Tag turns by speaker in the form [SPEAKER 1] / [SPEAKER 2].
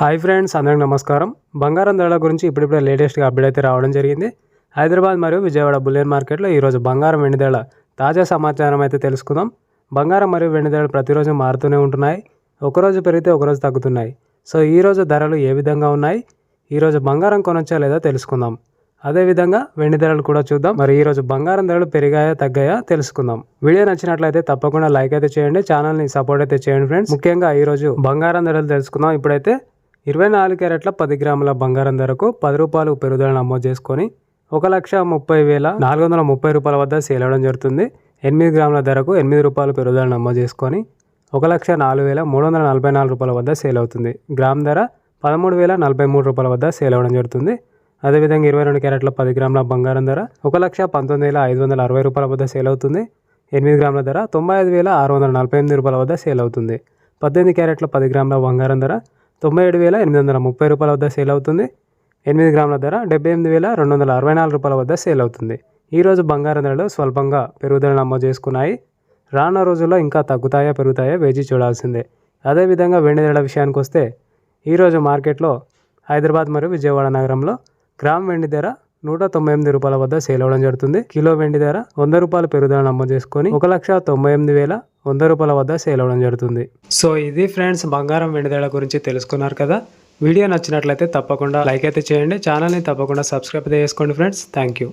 [SPEAKER 1] Hi friends అందరికి నమస్కారం. బంగారం ధరల గురించి ఇప్పుడిప్పుడే లేటెస్ట్గా అప్డేట్ అయితే రావడం జరిగింది. హైదరాబాద్ మరియు విజయవాడ బులియన్ మార్కెట్లో ఈరోజు బంగారం వెండి ధరల తాజా సమాచారం అయితే తెలుసుకుందాం. బంగారం మరియు వెండి ధరలు ప్రతిరోజు మారుతూనే ఉంటున్నాయి. ఒకరోజు పెరిగితే ఒకరోజు తగ్గుతున్నాయి. సో ఈరోజు ధరలు ఏ విధంగా ఉన్నాయి? ఈరోజు బంగారం కొనొచ్చా లేదా తెలుసుకుందాం. అదేవిధంగా వెండి ధరలు కూడా చూద్దాం. మరి ఈరోజు బంగారం ధరలు పెరిగాయా తగ్గాయా తెలుసుకుందాం. వీడియో నచ్చినట్లయితే తప్పకుండా లైక్ అయితే చేయండి. ఛానల్ని సపోర్ట్ అయితే చేయండి ఫ్రెండ్స్. ముఖ్యంగా ఈరోజు బంగారం ధరలు తెలుసుకుందాం. ఇప్పుడైతే ఇరవై నాలుగు క్యారెట్ల పది గ్రాముల బంగారం ధరకు పది రూపాయలు పెరుగుదల నమోదు చేసుకొని ఒక లక్ష ముప్పై వేల నాలుగు వందల ముప్పై రూపాయల వద్ద సేల్ అవ్వడం జరుగుతుంది. ఎనిమిది గ్రాముల ధరకు ఎనిమిది రూపాయలు పెరుగుదల నమోదు చేసుకొని ఒక లక్ష నాలుగు వేల మూడు వందల నలభై నాలుగు రూపాయల వద్ద సేల్ అవుతుంది. గ్రామ్ ధర పదమూడు వేల నలభై మూడు రూపాయల వద్ద సేల్ అవ్వడం జరుగుతుంది. అదేవిధంగా ఇరవై రెండు క్యారెట్ల పది గ్రాముల బంగారం ధర ఒక లక్ష పంతొమ్మిది వేల ఐదు వందల అరవై రూపాయల వద్ద సేల్ అవుతుంది. ఎనిమిది గ్రాముల ధర తొంభై ఐదు వేల ఆరు వందల నలభై ఎనిమిది రూపాయల వద్ద సేల్ అవుతుంది. పద్దెనిమిది క్యారెట్ల పది గ్రాముల బంగారం ధర తొంభై ఏడు వేల ఎనిమిది వందల ముప్పై రూపాయల వద్ద సేల్ అవుతుంది. ఎనిమిది గ్రాముల ధర డెబ్బై ఎనిమిది వేల రెండు వందల అరవై నాలుగు రూపాయల వద్ద సేల్ అవుతుంది. ఈరోజు బంగారం ధరలు స్వల్పంగా పెరుగుదల నమోదు చేసుకున్నాయి. రానున్న రోజుల్లో ఇంకా తగ్గుతాయా పెరుగుతాయా వేచి చూడాల్సిందే. అదేవిధంగా వెండి ధరల విషయానికి వస్తే ఈరోజు మార్కెట్లో హైదరాబాద్ మరియు విజయవాడ నగరంలో గ్రామ్ వెండి ధర నూట తొంభై ఎనిమిది రూపాయల వద్ద సేల్ అవ్వడం జరుగుతుంది. కిలో వెండి ధర వంద రూపాయలు పెరుగుదల నమోదు చేసుకొని ఒక లక్ష తొంభై ఎనిమిది వేల వంద రూపాయల వద్ద సేల్ అవ్వడం జరుగుతుంది. సో ఇది ఫ్రెండ్స్ బంగారం వెండి గురించి తెలుసుకున్నారు కదా. వీడియో నచ్చినట్లయితే తప్పకుండా లైక్ అయితే చేయండి. ఛానల్ని తప్పకుండా సబ్స్క్రైబ్ అయితే చేసుకోండి ఫ్రెండ్స్. Thank you.